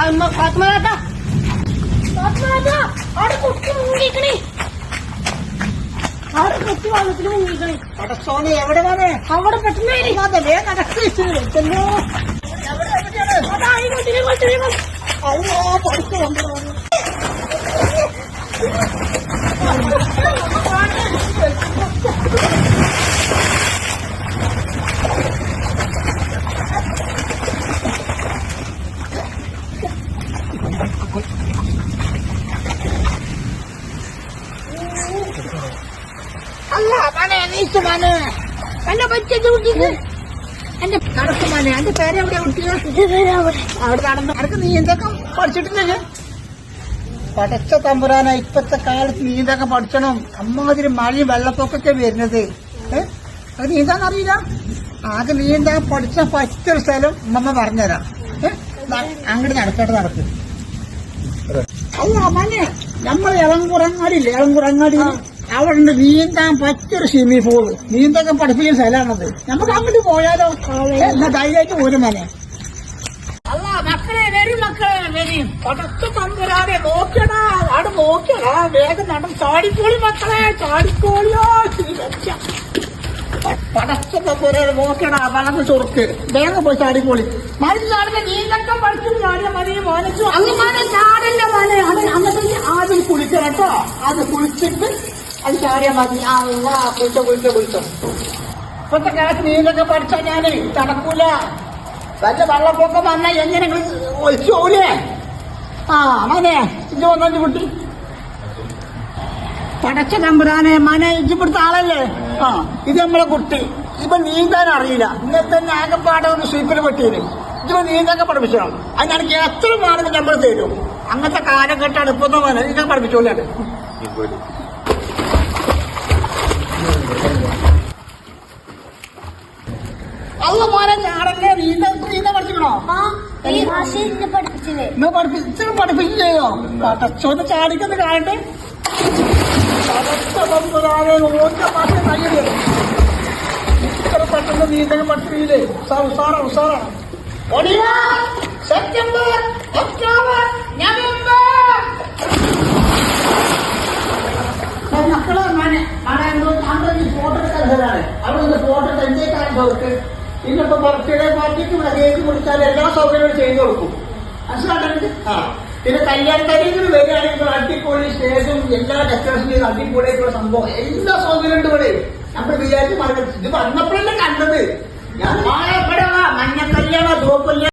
ഫാത്മനാഥ ഫാത്മനാഥ അവിടെ കുട്ടി മുങ്ങിക്കണേ. അവിടെ കുട്ടി വെള്ളത്തിൽ മുങ്ങിക്കണേ. പടച്ചോനെ എവിടെ വന്നേ? അവിടെ പെട്ടെന്ന് നടക്കില്ലോ അതാ ഈ കുട്ടീനെ കൊണ്ടുവരും അയ്യോ പഠിച്ചു അല്ല മനെ നീച്ചു മനെ. എന്നെ പറ്റിയത് കുട്ടിക്ക് എന്റെ കടക്ക് മനെ എന്റെ പേരെവിടെ കുട്ടിയോ അവിടെ. നടന്നു. അനക്ക് നീന്തൊക്കെ പഠിച്ചിട്ടില്ലേ പടച്ച തമ്പുരാന ഇപ്പത്തെ കാലത്ത് നീന്തൊക്കെ പഠിച്ചണം? അമ്മാതിരി മഴയും വെള്ളപ്പൊക്കൊക്കെ വരുന്നത്. ഏഹ് അത് നീന്താൻ അറിയില്ല? ആകെ നീന്താൻ പഠിച്ച പറ്റൊരു സ്ഥലം നമ്മ പറഞ്ഞുതരാം. ഏഹ് അങ്ങോട്ട് നടക്കട്ടെ നടക്ക്. അല്ല മനെ നമ്മൾ ഇളംകുറങ്ങാടില്ലേ ഇളംകുറങ്ങാടി അവിടെ ഉണ്ട് നീന്താൻ പറ്റൊരു സ്വിമ്മിംഗ് പൂൾ നീന്തൊക്കെ പഠിപ്പിക്കുന്ന സ്ഥലമാണത്. നമുക്ക് അങ്ങോട്ട് പോയാലോ? എന്നാ ധൈര്യമായിട്ട് പോരും മനെ. അല്ല മക്കളെ വരും മക്കളെ വരും. പടത്ത് തമ്പുരാനെ നോക്കടാ അവിടെ നോക്കടാ വേഗം നടന്ന് ചാടിക്കോളി മക്കളെ ചാടിക്കോളിയോ പടത്ത് പടച്ച തമ്പുരാനെ നോക്കടാ വളർന്ന് ചുറുക്ക്. വേഗം പോയി ചാടിക്കോളി. നീന്തൊക്കെ നീന്തക്കം പഠിച്ചു ചാടിയ മതി മോനച്ചു അങ്ങനെ ചാടല്ല മോനെ അവൻ അന്നത്തെ ആദ്യം കുളിക്കണം കേട്ടോ. അത് കുളിച്ചിട്ട് അത് ചാടിയാൽ മതി. അല്ല കുളിച്ചോ കുളിച്ചോ കുളിച്ചോ. ഇപ്പത്തെ കാലത്ത് നീന്തൊക്കെ പഠിച്ചാൽ ഞാൻ നടക്കൂല. വല്ല വെള്ളപ്പൊക്കം വന്നാൽ എങ്ങനെ നിങ്ങൾ ഒളിച്ചു പോകൂലേ ആ മനെ ഇത് വന്നു കുട്ടി പടച്ച നമ്പുരാനെ മനെ ഇജിപ്പിടുത്ത ആളല്ലേ? ആ ഇത് നമ്മളെ കുട്ടി. ഇപ്പൊ നീന്താൻ അറിയില്ല. ഇന്നത്തെ തന്നെ ആകെപ്പാടെ ഒന്ന് സ്വീപ്പിൽ പെട്ടിയിൽ. ഇതിപ്പോ നീന്തൊക്കെ പഠിപ്പിച്ചോ അതിനാണെങ്കിൽ എത്ര മാർക്ക് നമ്മൾ തരും? അങ്ങനത്തെ കാലഘട്ടമാണ് ഇപ്പൊ മോനെ ഇതൊക്കെ പഠിപ്പിച്ചോളൂ. അല്ല മോനെ ഞാനല്ലേ നീന്ത നീന്ത പഠിച്ചിക്കണോ? പഠിപ്പിച്ചു പഠിപ്പിച്ചു ചെയ്യോ പടച്ചോന്ന് ചാടിക്കുന്ന കാണട്ടെ ഇത്ര പെട്ടെന്ന് നീന്തൽ പഠിച്ചില്ലേ? സാർ ഉസാറാണ് ഉസാറാണ് സെപ്റ്റംബർ എന്തോ അവിടെ ഫോട്ടോ എടുക്കാൻ സ്ഥലമാണ് അവിടെ നിന്ന് ഫോട്ടോ എടുത്തേക്കാൻ അവർക്ക് ഇന്നിപ്പോ ബർത്ത്ഡേ പാർട്ടിക്ക് കേക്ക് കൊടുത്താൽ എല്ലാ സൗകര്യവും ചെയ്തു കൊടുക്കും. മനസ്സിലാക്കുന്നത് ആ. പിന്നെ കല്യാണ വരികയാണെങ്കിൽ അടിപൊളി സ്റ്റേജും എല്ലാ ഡെക്കറേഷൻ ചെയ്ത് സംഭവം. എല്ലാ സൗകര്യം ഇവിടെ. നമ്മൾ വിചാരിച്ച് മറക്കരുത് ഇത് വന്നപ്പോഴല്ലേ കണ്ടത്. ഞാൻ മഞ്ഞ കല്യാണ ചുവപ്പ്